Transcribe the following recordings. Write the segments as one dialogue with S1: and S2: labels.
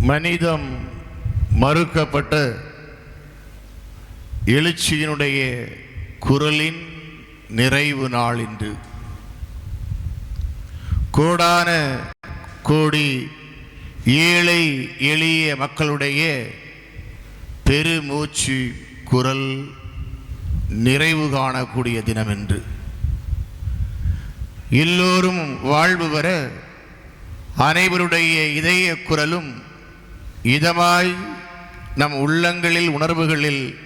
S1: மனிதம் மறுக்கப்பட்ட எழுச்சியினுடைய குரலின் நிறைவு நாள் இன்று கோடான கோடி ஏழை எளிய மக்களுடைய பெருமூச்சு குரல் நிறைவு காணக்கூடிய தினம் என்று எல்லோரும் வாழ்வு பெற அனைவருடைய இதய குரலும் இதமாய் நம் உள்ளங்களில் உணர்வுகளில்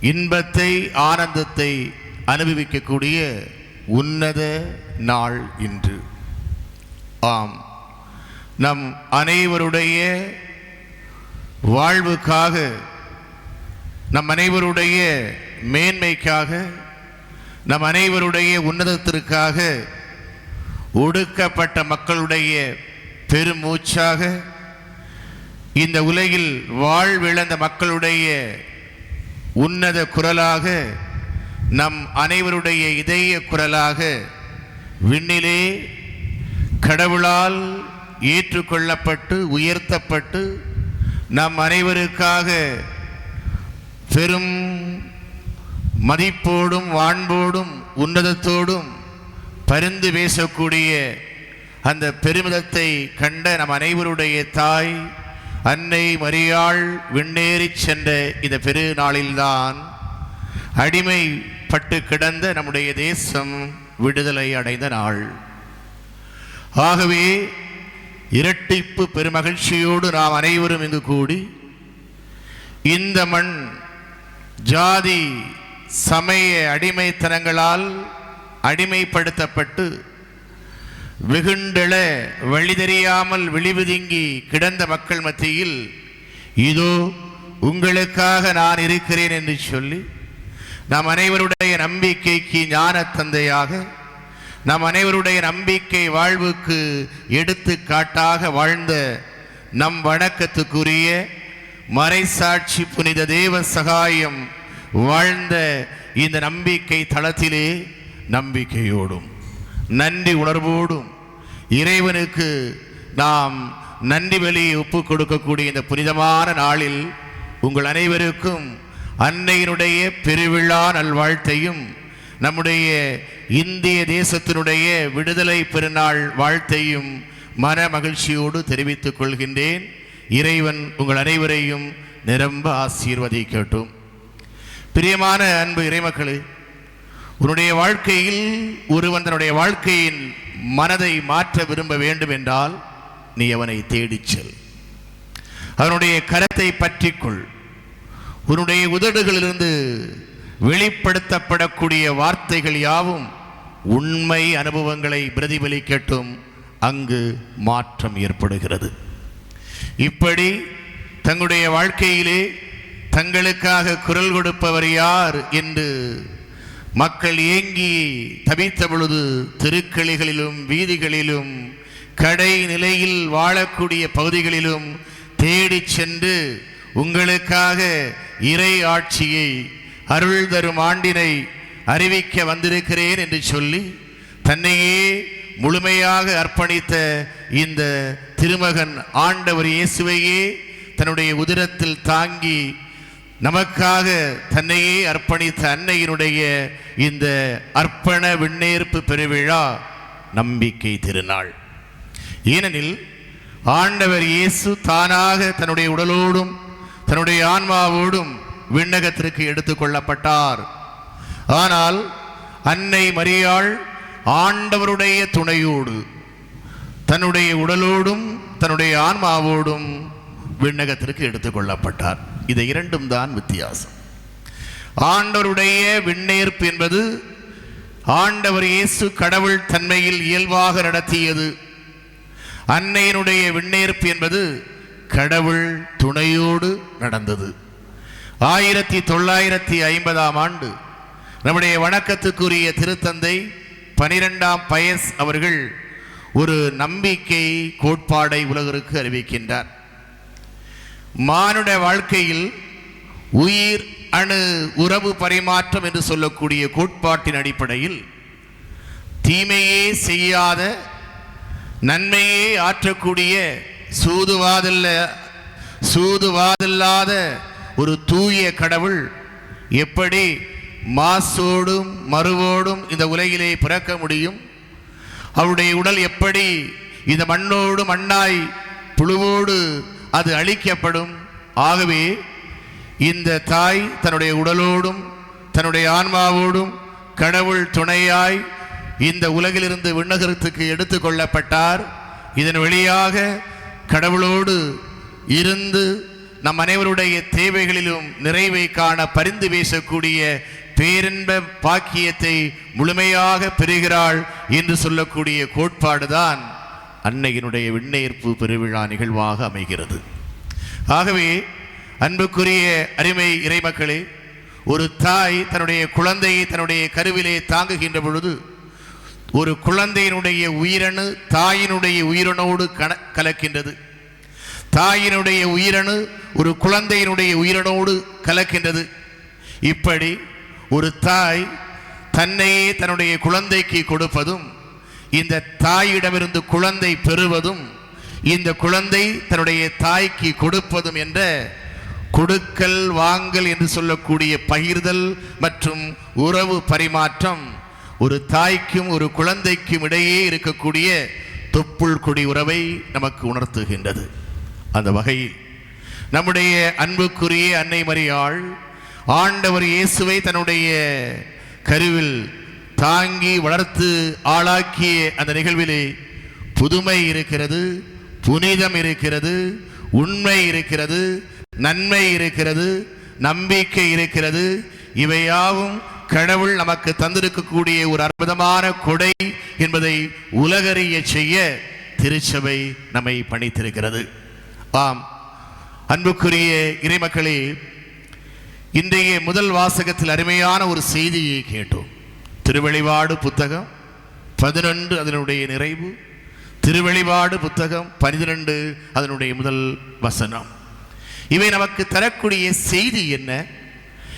S1: இன்பத்தை ஆனந்தத்தை அனுபவிக்கக்கூடிய உன்னத நாள் இன்று. ஆம். நம் அனைவருடைய வாழ்வுக்காக நம் அனைவருடைய மேன்மைக்காக நம் அனைவருடைய உன்னதத்திற்காக ஒடுக்கப்பட்ட மக்களுடைய பெருமூச்சாக இந்த உலகில் வாழ்விழந்த மக்களுடைய உன்னத குரலாக நம் அனைவருடைய இதய குரலாக விண்ணிலே கடவுளால் ஏற்றுக்கொள்ளப்பட்டு உயர்த்தப்பட்டு நம் அனைவருக்காக பெரும் மதிப்போடும் வாண்போடும் உன்னதத்தோடும் பரிந்து பேசக்கூடிய அந்த பெருமிதத்தை கண்ட நம் அனைவருடைய தாய் அன்னை மரியாள் விண்ணேறிச் சென்ற இந்த பெருநாளில்தான் அடிமைப்பட்டு கிடந்த நம்முடைய தேசம் விடுதலை அடைந்த நாள். ஆகவே இரட்டிப்பு பெருமகிழ்ச்சியோடு நாம் அனைவரும் இங்கு கூடி இந்த மண் ஜாதி சமய அடிமைத்தனங்களால் அடிமைப்படுத்தப்பட்டு வெகுண்டெழ வழி தெரியாமல் விழிவுதுங்கி கிடந்த மக்கள் மத்தியில் இதோ உங்களுக்காக நான் இருக்கிறேன் என்று சொல்லி நம் அனைவருடைய நம்பிக்கைக்கு ஞான தந்தையாக நம் அனைவருடைய நம்பிக்கை வாழ்வுக்கு எடுத்துக்காட்டாக வாழ்ந்த நம் வணக்கத்துக்குரிய மறைசாட்சி புனித தேவ சகாயம் வாழ்ந்த இந்த நம்பிக்கை தளத்திலே நம்பிக்கையோடும். நன்றி உணர்வோடும் இறைவனுக்கு நாம் நன்றி வெளியை ஒப்பு கொடுக்கக்கூடிய இந்த புனிதமான நாளில் உங்கள் அனைவருக்கும் அன்னையினுடைய பெருவிழா நல்வாழ்த்தையும் நம்முடைய இந்திய தேசத்தினுடைய விடுதலை பெருநாள் வாழ்த்தையும் மன மகிழ்ச்சியோடு தெரிவித்துக் கொள்கின்றேன். இறைவன் உங்கள் அனைவரையும் நிரம்ப ஆசீர்வதிக்கட்டும். பிரியமான அன்பு இறைமக்களே உன்னுடைய வாழ்க்கையில் ஒருவன் தன்னுடைய வாழ்க்கையின் மனதை மாற்ற விரும்ப வேண்டும் என்றால் நீ அவனை தேடிச் செல். அவனுடைய கரத்தை பற்றிக்கொள். உன்னுடைய உதடுகளிலிருந்து வெளிப்படுத்தப்படக்கூடிய வார்த்தைகள் யாவும் உண்மை அனுபவங்களை பிரதிபலிக்கட்டும். அங்கு மாற்றம் ஏற்படுகிறது. இப்படி தங்களுடைய வாழ்க்கையிலே தங்களுக்காக குரல் கொடுப்பவர் யார் என்று மக்கள் ஏங்கி தவித்த பொழுது தெருக்களிகளிலும் வீதிகளிலும் கடை நிலையில் வாழக்கூடிய பகுதிகளிலும் தேடிச் சென்று உங்களுக்காக இறை ஆட்சியை அருள் தரும் ஆண்டினை அறிவிக்க வந்திருக்கிறேன் என்று சொல்லி தன்னையே முழுமையாக அர்ப்பணித்த இந்த திருமகன் ஆண்டவர் இயேசுவையே தன்னுடைய உதிரத்தில் தாங்கி நமக்காக தன்னையே அர்ப்பணித்த அன்னையினுடைய இந்த அர்ப்பண விண்ணேற்பு பெருவிழா நம்பிக்கை திருநாள். ஏனெனில் ஆண்டவர் இயேசு தானாக தன்னுடைய உடலோடும் தன்னுடைய ஆன்மாவோடும் விண்ணகத்திற்கு எடுத்துக்கொள்ளப்பட்டார் ஆனால் அன்னை மரியாள் ஆண்டவருடைய துணையோடு தன்னுடைய உடலோடும் தன்னுடைய ஆன்மாவோடும் விண்ணகத்திற்கு எடுத்துக்கொள்ளப்பட்டார் இது இரண்டும் தான் வித்தியாசம். ஆண்டவருடைய விண்ணேற்பு என்பது ஆண்டவர் இயேசு கடவுள் தன்மையில் இயல்பாக நடத்தியது. அன்னையினுடைய விண்ணேற்பு என்பது கடவுள் துணையோடு நடந்தது. ஆயிரத்தி தொள்ளாயிரத்தி ஐம்பதாம் ஆண்டு நம்முடைய வணக்கத்துக்குரிய திருத்தந்தை பனிரெண்டாம் பயஸ் அவர்கள் ஒரு நம்பிக்கை கோட்பாடை உலகிற்கு அறிவிக்கின்றார். மானுட வாழ்க்கையில் உயிர் அணு உறவு பரிமாற்றம் என்று சொல்லக்கூடிய கோட்பாட்டின் அடிப்படையில் தீமையே செய்யாத நன்மையே ஆற்றக்கூடிய சூதுவாதில்ல சூதுவாதில்லாத ஒரு தூய கடவுள் எப்படி மாசோடும் மறுவோடும் இந்த உலகிலே பிறக்க முடியும்? அவருடைய உடல் எப்படி இந்த மண்ணோடு மண்ணாய் புழுவோடு அது அழிக்கப்படும்? ஆகவே இந்த தாய் தன்னுடைய உடலோடும் தன்னுடைய ஆன்மாவோடும் கடவுள் துணையாய் இந்த உலகிலிருந்து விண்ணகரத்துக்கு எடுத்து கொள்ளப்பட்டார். இதன் வழியாக கடவுளோடு இருந்து நம் அனைவருடைய தேவைகளிலும் நிறைவை காண பரிந்து பேசக்கூடிய பேரின்ப பாக்கியத்தை முழுமையாக பெறுகிறாள் என்று சொல்லக்கூடிய கோட்பாடுதான் அன்னையினுடைய விண்ணேற்பு பெருவிழா நிகழ்வாக அமைகிறது. ஆகவே அன்புக்குரிய அருமை இறைமக்களே ஒரு தாய் தன்னுடைய குழந்தையை தன்னுடைய கருவிலே தாங்குகின்ற பொழுது ஒரு குழந்தையினுடைய உயிரணு தாயினுடைய உயிரணோடு கன கலக்கின்றது. தாயினுடைய உயிரணு ஒரு குழந்தையினுடைய உயிரணோடு கலக்கின்றது. இப்படி ஒரு தாய் தன்னையே தன்னுடைய குழந்தைக்கு கொடுப்பதும் இந்த தாயிடமிருந்து குழந்தை பெறுவதும் இந்த குழந்தை தன்னுடைய தாய்க்கு கொடுப்பதும் என்ற கொடுக்கல் வாங்கல் என்று சொல்லக்கூடிய பகிர்தல் மற்றும் உறவு பரிமாற்றம் ஒரு தாய்க்கும் ஒரு குழந்தைக்கும் இடையே இருக்கக்கூடிய தொப்புள் கொடி உறவை நமக்கு உணர்த்துகின்றது. அந்த வகையில் நம்முடைய அன்புக்குரிய அன்னை மரியாள் ஆண்டவர் இயேசுவை தன்னுடைய கருவில் தாங்கி வளர்த்து ஆளாக்கிய அந்த நிகழ்விலே புதுமை இருக்கிறது புனிதம் இருக்கிறது உண்மை இருக்கிறது நன்மை இருக்கிறது நம்பிக்கை இருக்கிறது. இவையாவும் கடவுள் நமக்கு தந்திருக்கக்கூடிய ஒரு அற்புதமான கொடை என்பதை உலகறிய செய்ய திருச்சபை நம்மை பணித்திருக்கிறது. ஆம். அன்புக்குரிய இறைமக்களே இன்றைய முதல் வாசகத்தில் அருமையான ஒரு செய்தியை கேட்டோம். திருவெளிவாடு புத்தகம் பதினொன்று அதனுடைய நிறைவு. திருவெளிவாடு புத்தகம் பனிரெண்டு அதனுடைய முதல் வசனம். இவை நமக்கு தரக்கூடிய செய்தி என்ன?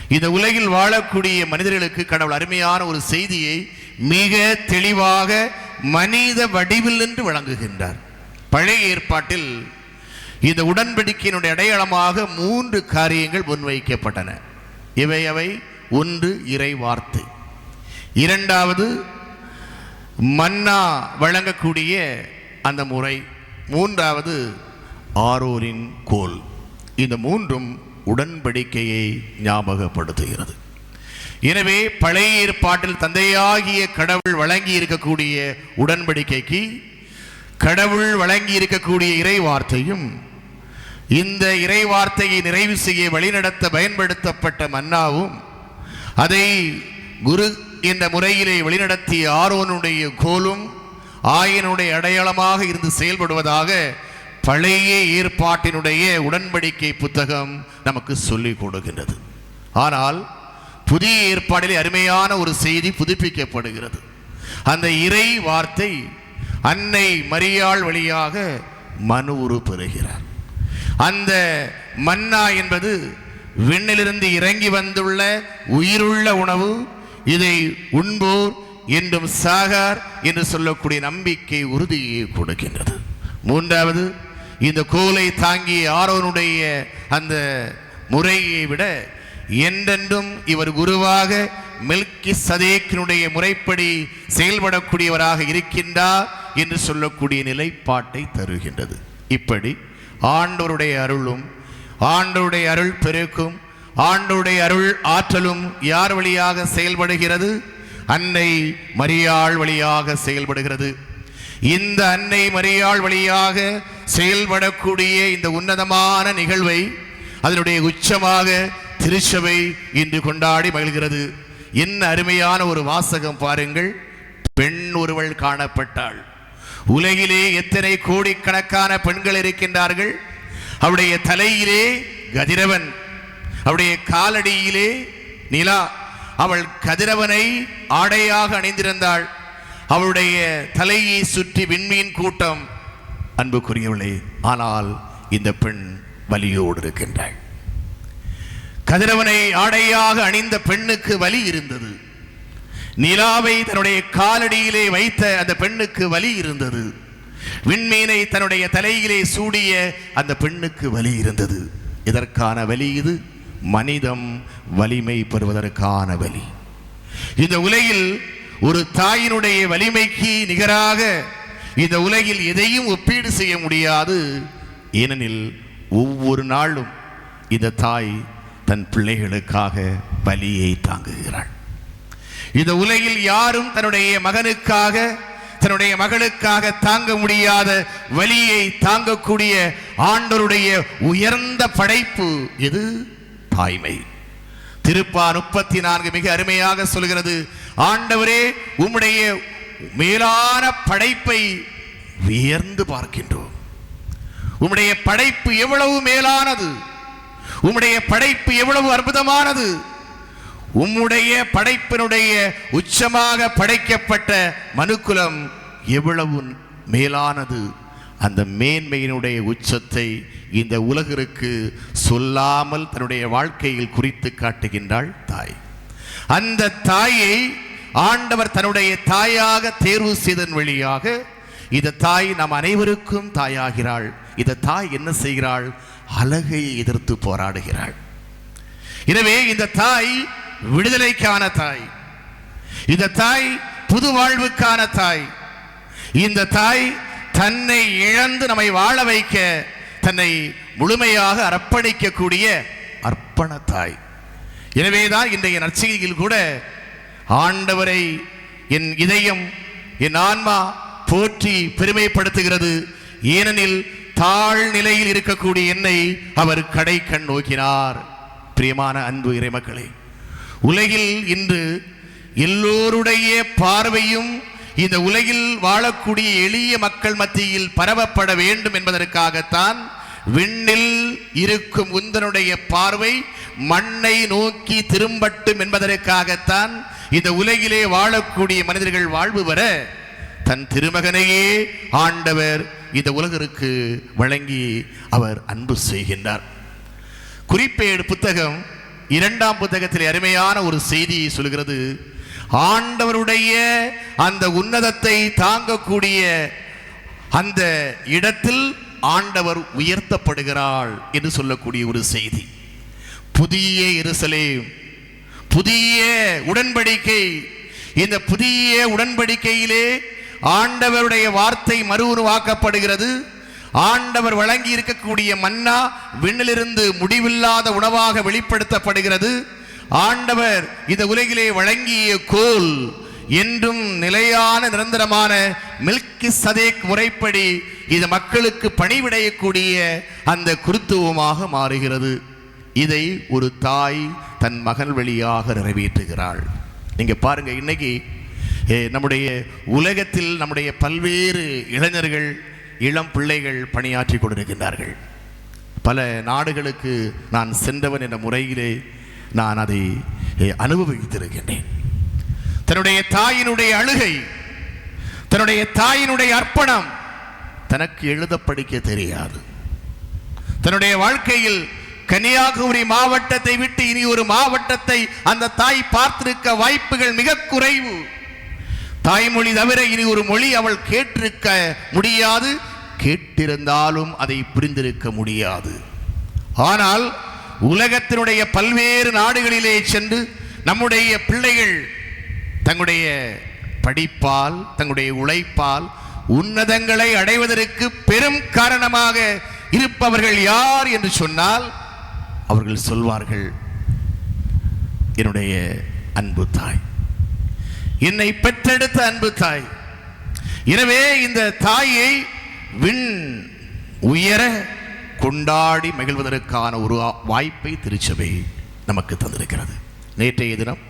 S1: இந்த உலகில் வாழக்கூடிய மனிதர்களுக்கு கடவுள் அருமையான ஒரு செய்தியை மிக தெளிவாக மனித வடிவில் என்று வழங்குகின்றார். பழைய ஏற்பாட்டில் இந்த உடன்படிக்கையினுடைய அடையாளமாக மூன்று காரியங்கள் முன்வைக்கப்பட்டன. இவை அவை ஒன்று இறை வார்த்தை. இரண்டாவது மன்னா வழங்கக்கூடிய அந்த முறை. மூன்றாவது ஆரோரின் கோல். இந்த மூன்றும் உடன்படிக்கையை ஞாபகப்படுத்துகிறது. எனவே பழைய ஏற்பாட்டில் தந்தையாகிய கடவுள் வழங்கி இருக்கக்கூடிய உடன்படிக்கைக்கு கடவுள் வழங்கி இருக்கக்கூடிய இறை வார்த்தையும் இந்த இறை வார்த்தையை நிறைவு செய்ய வழிநடத்த பயன்படுத்தப்பட்ட மன்னாவும் அதை குரு என்ற முறையிலே வழிநடத்திய ஆரோனுடைய கோலும் ஆயனுடைய அடையாளமாக இருந்து செயல்படுவதாக பழைய ஏற்பாட்டினுடைய உடன்படிக்கை புத்தகம் நமக்கு சொல்லிக் கொடுக்கின்றது. ஆனால் புதிய ஏற்பாடிலே அருமையான ஒரு செய்தி புதுப்பிக்கப்படுகிறது. அந்த இறை வார்த்தை அன்னை மரியாள் வழியாக மனு உரு பெறுகிறார். அந்த மன்னா என்பது விண்ணிலிருந்து இறங்கி வந்துள்ள உயிருள்ள உணவு இதை உண்போர் என்றும் சாகார் என்று சொல்லக்கூடிய நம்பிக்கை உறுதியை கொடுக்கின்றது. மூன்றாவது இந்த கோலை தாங்கிய ஆரோனுடைய அந்த முறையை விட என்றென்றும் இவர் குருவாக மில்கி சதேக்கினுடைய முறைப்படி செயல்படக்கூடியவராக இருக்கின்றார் என்று சொல்லக்கூடிய நிலைப்பாட்டை தருகின்றது. இப்படி ஆண்டோருடைய அருளும் ஆண்டோருடைய அருள் பெருக்கும் ஆண்டவருடைய அருள் ஆற்றலும் யார் வழியாக செயல்படுகிறது? அன்னை மரியாள் வழியாக செயல்படுகிறது. இந்த அன்னை மரியாள் வழியாக செயல்படக்கூடிய இந்த உன்னதமான நிகழ்வை அதனுடைய உச்சமாக திருச்சபை இன்று கொண்டாடி மகிழ்கிறது. என்ன அருமையான ஒரு வாசகம் பாருங்கள். பெண் ஒருவள் காணப்பட்டாள். உலகிலே எத்தனை கோடிக்கணக்கான பெண்கள் இருக்கின்றார்கள். அவருடைய தலையிலே கதிரவன் அவருடைய காலடியிலே நிலா. அவள் கதிரவனை ஆடையாக அணிந்திருந்தாள். அவளுடைய தலையை சுற்றி விண்மீன் கூட்டம். அன்புக்குரியவளே ஆனால் இந்த பெண் வலியோடு இருக்கின்றாள். கதிரவனை ஆடையாக அணிந்த பெண்ணுக்கு வலி இருந்தது. நிலாவை தன்னுடைய காலடியிலே வைத்த அந்த பெண்ணுக்கு வலி இருந்தது. விண்மீனை தன்னுடைய தலையிலே சூடிய அந்த பெண்ணுக்கு வலி இருந்தது. இதற்கான வலி இது மனிதம் வலிமை பெறுவதற்கான வலி. இந்த உலகில் ஒரு தாயினுடைய வலிமைக்கு நிகராக இந்த உலகில் எதையும் ஒப்பீடு செய்ய முடியாது. ஏனெனில் ஒவ்வொரு நாளும் இந்த தாய் தன் பிள்ளைகளுக்காக வலியை தாங்குகிறாள். இந்த உலகில் யாரும் தன்னுடைய மகனுக்காக தன்னுடைய மகளுக்காக தாங்க முடியாத வலியை தாங்கக்கூடிய ஆண்டவருடைய உயர்ந்த படைப்பு எது? தாய்மை. திருப்பா முப்பத்தி நான்கு மிக அருமையாக சொல்கிறது ஆண்டவரே உம்முடைய மேலான படைப்பை வியர்ந்து பார்க்கின்றோம். உம்முடைய படைப்பு எவ்வளவு மேலானது? உம்முடைய படைப்பு எவ்வளவு அற்புதமானது? உம்முடைய படைப்பினுடைய உச்சமாக படைக்கப்பட்ட மனுக்குலம் எவ்வளவு மேலானது? அந்த மேன்மையினுடைய உச்சத்தை இந்த உலகிற்கு சொல்லாமல் தன்னுடைய வாழ்க்கையில் குறித்து காட்டுகின்றாள் தாய். அந்த தாயை ஆண்டவர் தன்னுடைய தாயாக தேர்வு செய்தன் வழியாக இந்த தாய் நம் அனைவருக்கும் தாயாகிறாள். இந்த தாய் என்ன செய்கிறாள்? அழகை எதிர்த்து போராடுகிறாள். எனவே இந்த தாய் விடுதலைக்கான தாய். இந்த தாய் புது வாழ்வுக்கான தாய். இந்த தாய் தன்னை இழந்து நம்மை வாழ வைக்க தன்னை முழுமையாக அர்ப்பணிக்கக்கூடிய அர்ப்பண தாய். எனவேதான் இன்றைய நற்செய்தியில் கூட ஆண்டவரை என் இதயம் என் ஆன்மா போற்றி பெருமைப்படுத்துகிறது. ஏனெனில் தாழ் நிலையில் இருக்கக்கூடிய என்னை அவர் கடை கண் நோக்கினார். பிரியமான அன்பு இறைமக்களே உலகில் இன்று எல்லோருடைய பார்வையும் இந்த உலகில் வாழக்கூடிய எளிய மக்கள் மத்தியில் பரவப்பட வேண்டும் என்பதற்காகத்தான் விண்ணில் இருக்கும் உந்தனுடைய பார்வை மண்ணை நோக்கி திரும்பட்டும் என்பதற்காகத்தான் இந்த உலகிலே வாழக்கூடிய மனிதர்கள் வாழ்வு வர தன் திருமகனையே ஆண்டவர் இந்த உலகிற்கு வழங்கி அவர் அன்பு செய்கின்றார். குறிப்பேடு புத்தகம் இரண்டாம் புத்தகத்தில் அருமையான ஒரு செய்தியை சொல்கிறது ஆண்டவருடைய அந்த உன்னதத்தை தாங்கக்கூடிய அந்த இடத்தில் ஆண்டவர் உயர்த்தப்படுகிறாள் என்று சொல்லக்கூடிய ஒரு செய்தி. புதிய எருசலேம் புதிய உடன்படிக்கை இந்த புதிய உடன்படிக்கையிலே ஆண்டவருடைய வார்த்தை மறு உருவாக்கப்படுகிறது ஆண்டவர் வழங்கி இருக்கக்கூடிய மன்னா விண்ணிலிருந்து முடிவில்லாத உணவாக வெளிப்படுத்தப்படுகிறது. ஆண்டவர் இந்த உலகிலே வழங்கிய கோல் என்றும் நிலையான நிரந்தரமான மில்கி சதேக் முறைப்படி இது மக்களுக்கு பணிவிடையக்கூடிய அந்த குருத்துவமாக மாறுகிறது. இதை ஒரு தாய் தன் மகள் வழியாக நிறைவேற்றுகிறாள். நீங்கள் பாருங்க இன்னைக்கு ஏ, நம்முடைய உலகத்தில் நம்முடைய பல்வேறு இளைஞர்கள் இளம் பிள்ளைகள் பணியாற்றி கொண்டிருக்கின்றார்கள். பல நாடுகளுக்கு நான் சென்றவன் என்ற முறையிலே நான் அதை அனுபவித்திருக்கின்றேன். தன்னுடைய தாயினுடைய அழுகை தன்னுடைய தாயினுடைய அர்ப்பணம் தனக்கு எழுத படிக்க தெரியாது. தன்னுடைய வாழ்க்கையில் கன்னியாகுமரி மாவட்டத்தை விட்டு இனி ஒரு மாவட்டத்தை அந்த தாய் பார்த்திருக்க வாய்ப்புகள் மிக குறைவு. தாய்மொழி தவிர இனி ஒரு மொழி அவள் கேட்டிருக்க முடியாது. கேட்டிருந்தாலும் அதை புரிந்திருக்க முடியாது. ஆனால் உலகத்தினுடைய பல்வேறு நாடுகளிலே சென்று நம்முடைய பிள்ளைகள் தங்களுடைய படிப்பால் தங்களுடைய உழைப்பால் உன்னதங்களை அடைவதற்கு பெரும் காரணமாக இருப்பவர்கள் யார் என்று சொன்னால் அவர்கள் சொல்வார்கள் என்னுடைய அன்பு தாய் என்னை பெற்றெடுத்த அன்பு தாய் எனவே இந்த தாயை விண் உயர கொண்டாடி மகிழ்வதற்கான ஒரு வாய்ப்பை திருச்சபை நமக்கு தந்திருக்கிறது. நேற்றைய தினம்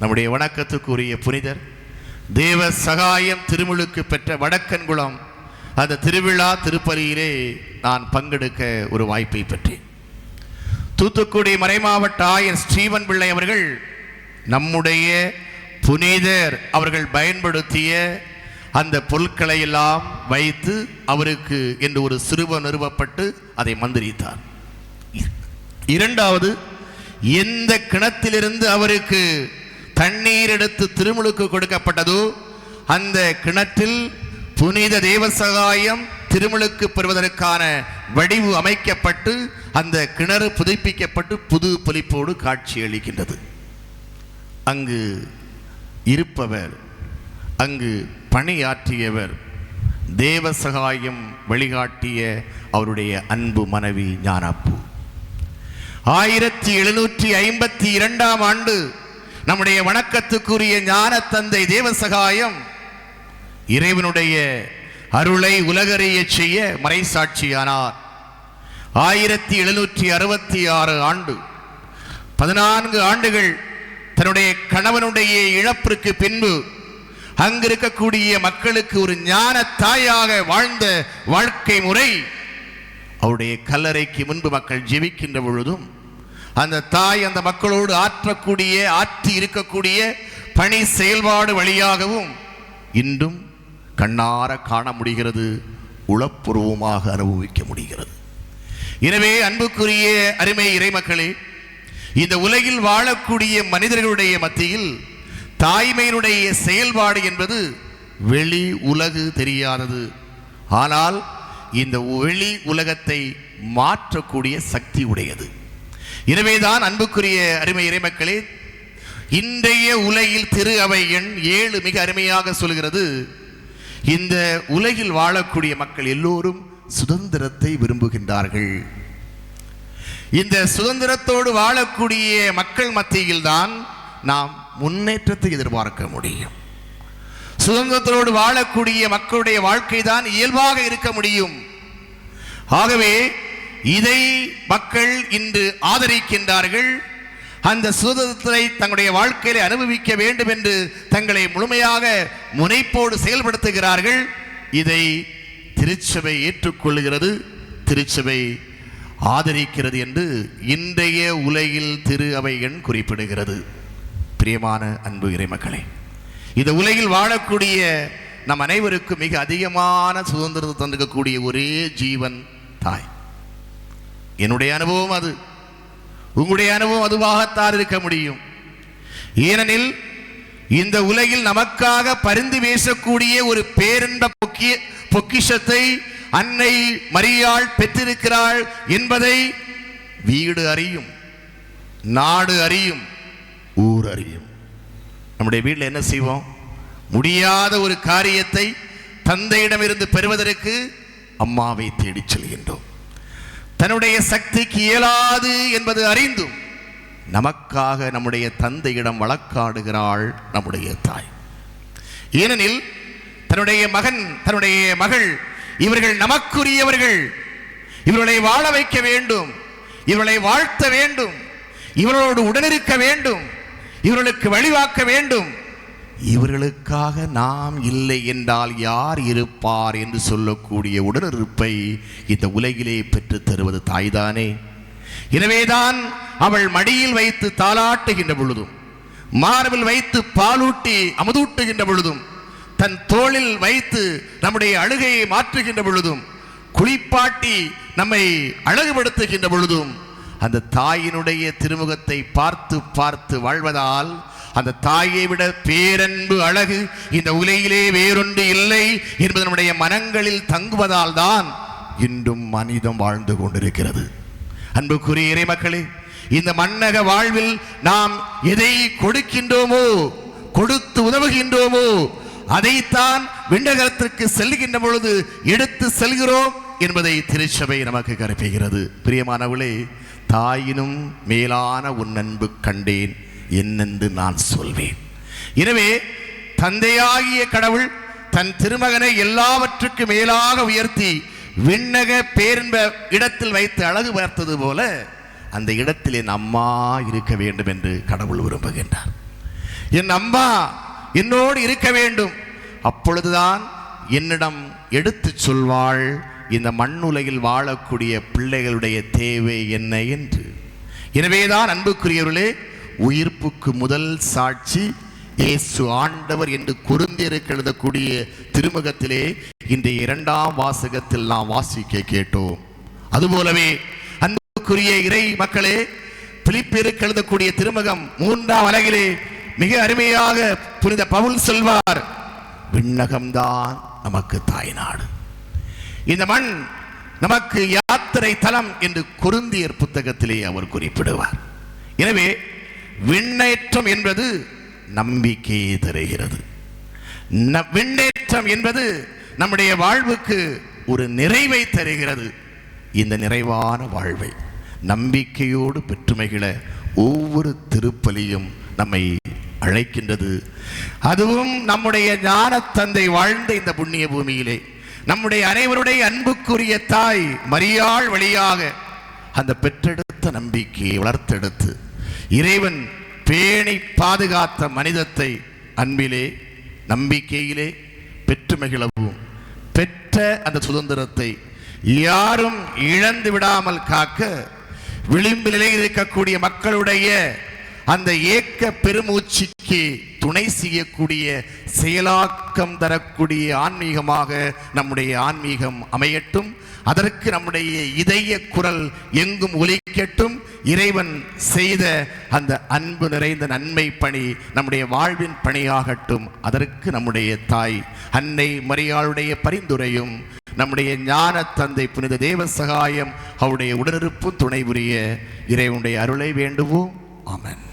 S1: நம்முடைய வணக்கத்துக்குரிய புனிதர் தேவ சகாயம் திருமுழுக்கு பெற்ற வடக்கன்குளம் அந்த திருவிழா திருப்பலியிலே நான் பங்கெடுக்க ஒரு வாய்ப்பை பெற்றேன். தூத்துக்குடி மறைமாவட்ட ஆயர் ஸ்ரீவன் பிள்ளை அவர்கள் நம்முடைய புனிதர் அவர்கள் பயன்படுத்திய அந்த பொருட்களை எல்லாம் வைத்து அவருக்கு என்று ஒரு சிறுவ நிறுவப்பட்டு அதை மந்திரித்தார். இரண்டாவது எந்த கிணத்திலிருந்து அவருக்கு தண்ணீர் எடுத்து திருமுழுக்கு கொடுக்கப்பட்டதோ அந்த கிணற்றில் புனித தேவசகாயம் திருமுழுக்கு பெறுவதற்கான வடிவு அமைக்கப்பட்டு அந்த கிணறு புதுப்பிக்கப்பட்டு புது பொலிப்போடு காட்சி அளிக்கின்றது. அங்கு இருப்பவர் அங்கு பணியாற்றியவர் தேவசகாயம் வழிகாட்டிய அவருடைய அன்பு மனைவி ஞானப்பூ. ஆயிரத்தி எழுநூற்றி ஐம்பத்தி இரண்டாம் ஆண்டு நம்முடைய வணக்கத்துக்குரிய ஞான தந்தை தேவசகாயம் இறைவனுடைய அருளை உலகறிய செய்ய மறைசாட்சியானார். ஆயிரத்தி எழுநூற்றி அறுபத்தி ஆறு ஆண்டு பதினான்கு ஆண்டுகள் தன்னுடைய கணவனுடைய இழப்பிற்கு பின்பு அங்கிருக்கக்கூடிய மக்களுக்கு ஒரு ஞான தாயாக வாழ்ந்த வாழ்க்கை முறை அவருடைய கல்லறைக்கு முன்பு மக்கள் ஜெபிக்கின்ற பொழுதும் அந்த தாய் அந்த மக்களோடு ஆற்றக்கூடிய ஆற்றி இருக்கக்கூடிய பணி செயல்பாடு வழியாகவும் இன்றும் கண்ணார காண முடிகிறது உளப்பூர்வமாக அனுபவிக்க முடிகிறது. எனவே அன்புக்குரிய அருமை இறைமக்களே இந்த உலகில் வாழக்கூடிய மனிதர்களுடைய மத்தியில் தாய்மையினுடைய செயல்பாடு என்பது வெளி உலகு தெரியாதது. ஆனால் இந்த வெளி உலகத்தை மாற்றக்கூடிய சக்தி உடையது. எனவேதான் அன்புக்குரிய அருமை இறைமக்களே இன்றைய உலகில் திரு அவை எண் ஏழு மிக அருமையாக சொல்கிறது இந்த உலகில் வாழக்கூடிய மக்கள் எல்லோரும் சுதந்திரத்தை விரும்புகின்றார்கள். இந்த சுதந்திரத்தோடு வாழக்கூடிய மக்கள் மத்தியில் தான் நாம் முன்னேற்றத்தை எதிர்பார்க்க முடியும். சுதந்திரத்தோடு வாழக்கூடிய மக்களுடைய வாழ்க்கை தான் இயல்பாக இருக்க முடியும். ஆகவே இதை மக்கள் இன்று ஆதரிக்கின்றார்கள். அந்த சுதந்திரத்தை தங்களுடைய வாழ்க்கையில அனுபவிக்க வேண்டும் என்று தங்களை முழுமையாக முனைப்போடு செயல்படுத்துகிறார்கள். இதை திருச்சபை ஏற்றுக்கொள்கிறது திருச்சபை ஆதரிக்கிறது என்று இன்றைய உலகில் திரு அவை எண் குறிப்பிடுகிறது. பிரியமான அன்பு இறைமக்களே இந்த உலகில் வாழக்கூடிய நம் அனைவருக்கும் மிக அதிகமான சுதந்திரத்தை தந்திருக்கக்கூடிய ஒரே ஜீவன் தாய். என்னுடைய அனுபவம் அது. உங்களுடைய அனுபவம் அதுவாகத்தான் இருக்க முடியும். ஏனெனில் இந்த உலகில் நமக்காக பரிந்து பேசக்கூடிய ஒரு பேரின்ப முக்கிய பொக்கிஷத்தை அன்னை மரியாள் பெற்றிருக்கிறாள் என்பதை வீடு அறியும் நாடு அறியும் ஊர் அறியும். நம்முடைய வீட்டில் என்ன செய்வோம்? முடியாத ஒரு காரியத்தை தந்தையிடமிருந்து பெறுவதற்கு அம்மாவை தேடிச் செல்கின்றோம். தன்னுடைய சக்திக்கு இயலாது என்பது அறிந்தும் நமக்காக நம்முடைய தந்தையிடம் வழக்காடுகிறாள் நம்முடைய தாய். ஏனெனில் தன்னுடைய மகன் தன்னுடைய மகள் இவர்கள் நமக்குரியவர்கள். இவர்களை வாழ வைக்க வேண்டும். இவர்களை வாழ்த்த வேண்டும். இவர்களோடு உடனிருக்க வேண்டும். இவர்களுக்கு வழிவாக்க வேண்டும். இவர்களுக்காக நாம் இல்லை என்றால் யார் இருப்பார் என்று சொல்லக்கூடிய உடனிருப்பை இந்த உலகிலே பெற்றுத் தருவது தாய்தானே. எனவேதான் அவள் மடியில் வைத்து தாளாட்டுகின்ற பொழுதும் மார்பில் வைத்து பாலூட்டி அமுதூட்டுகின்ற பொழுதும் தன் தோளில் வைத்து நம்முடைய அழுகையை மாற்றுகின்ற பொழுதும் குளிப்பாட்டி நம்மை அழகுபடுத்துகின்ற பொழுதும் அந்த தாயினுடைய திருமுகத்தை பார்த்து பார்த்து வாழ்வதால் அந்த தாயை விட பேரன்பு அழகு இந்த உலகிலே வேறொன்று இல்லை என்பது நம்முடைய மனங்களில் தங்குவதால் தான் இன்றும் மனிதம் வாழ்ந்து கொண்டிருக்கிறது. அன்புக்குரிய இறைமக்களே இந்த மன்னக வாழ்வில் நாம் எதை கொடுக்கின்றோமோ கொடுத்து உதவுகின்றோமோ அதைத்தான் விண்ணகரத்திற்கு செல்கின்ற பொழுது எடுத்து செல்கிறோம் என்பதை திருச்சபை நமக்கு கற்பிக்கிறது. பிரியமானவளே தாயினும் மேலான உன் அன்பு கண்டேன் என்னென்று நான் சொல்வேன். எனவே தந்தையாகிய கடவுள் தன் திருமகனை எல்லாவற்றுக்கும் மேலாக உயர்த்தி விண்ணக பேரின்ப இடத்தில் வைத்து அழகு பார்த்தது போல அந்த இடத்தில் என் அம்மா இருக்க வேண்டும் என்று கடவுள் விரும்புகின்றார். என் அம்மா என்னோடு இருக்க வேண்டும். அப்பொழுதுதான் என்னிடம் எடுத்துச் சொல்வாள் இந்த மண்ணுலகில் வாழக்கூடிய பிள்ளைகளுடைய தேவை என்ன என்று. எனவேதான் அன்புக்குரியவர்களே உயிர்ப்புக்கு முதல் சாட்சி இயேசு ஆண்டவர் என்று குறுந்தியருக்கு எழுதக்கூடிய திருமுகத்திலே இந்த இரண்டாம் வாசகத்தில் நாம் வாசிக்க கேட்டோம். அதுபோலவே அன்புக்குரிய இறை மக்களே பிலிப்பியருக்கு எழுதக்கூடிய திருமுகம் மூன்றாம் அலகிலே மிக அருமையாக புனித பவுல் சொல்வார் விண்ணகம்தான் நமக்கு தாய்நாடு. இந்த மண் நமக்கு யாத்திரை தலம் என்று குருந்தியர் புத்தகத்திலே அவர் குறிப்பிடுவார். எனவே விண்ணேற்றம் என்பது நம்பிக்கையை தருகிறது. ந- விண்ணேற்றம் என்பது நம்முடைய வாழ்வுக்கு ஒரு நிறைவை தருகிறது. இந்த நிறைவான வாழ்வை நம்பிக்கையோடு பெற்றுமைகள ஒவ்வொரு திருப்பலியும் நம்மை அழைக்கின்றது. அதுவும் நம்முடைய ஞான தந்தை வாழ்ந்த இந்த புண்ணிய பூமியிலே. நம்முடைய அனைவருடைய அன்புக்குரிய தாய் மரியாள் வழியாக அந்த பெற்றெடுத்த நம்பிக்கையை வளர்த்தெடுத்து இறைவன் பேணி பாதுகாத்த மனிதத்தை அன்பிலே நம்பிக்கையிலே பெற்று மகிழவும். பெற்ற அந்த சுதந்திரத்தை யாரும் இழந்து விடாமல் காக்க விளிம்பு நிலையில் இருக்கக்கூடிய மக்களுடைய அந்த ஏக்க பெருமூச்சுக்கு துணை செய்யக்கூடிய செயலாக்கம் தரக்கூடிய ஆன்மீகமாக நம்முடைய ஆன்மீகம் அமையட்டும். அதற்கு நம்முடைய இதய குரல் எங்கும் ஒலிக்கட்டும். இறைவன் செய்த அந்த அன்பு நிறைந்த நன்மை பணி நம்முடைய வாழ்வின் பணியாகட்டும். அதற்கு நம்முடைய தாய் அன்னை மரியாளுடைய பரிந்துரையும் நம்முடைய ஞான தந்தை புனித தேவ சகாயம் அவருடைய உடனிருப்பு துணை புரிய இறைவனுடைய அருளை வேண்டுவோம். ஆமன்.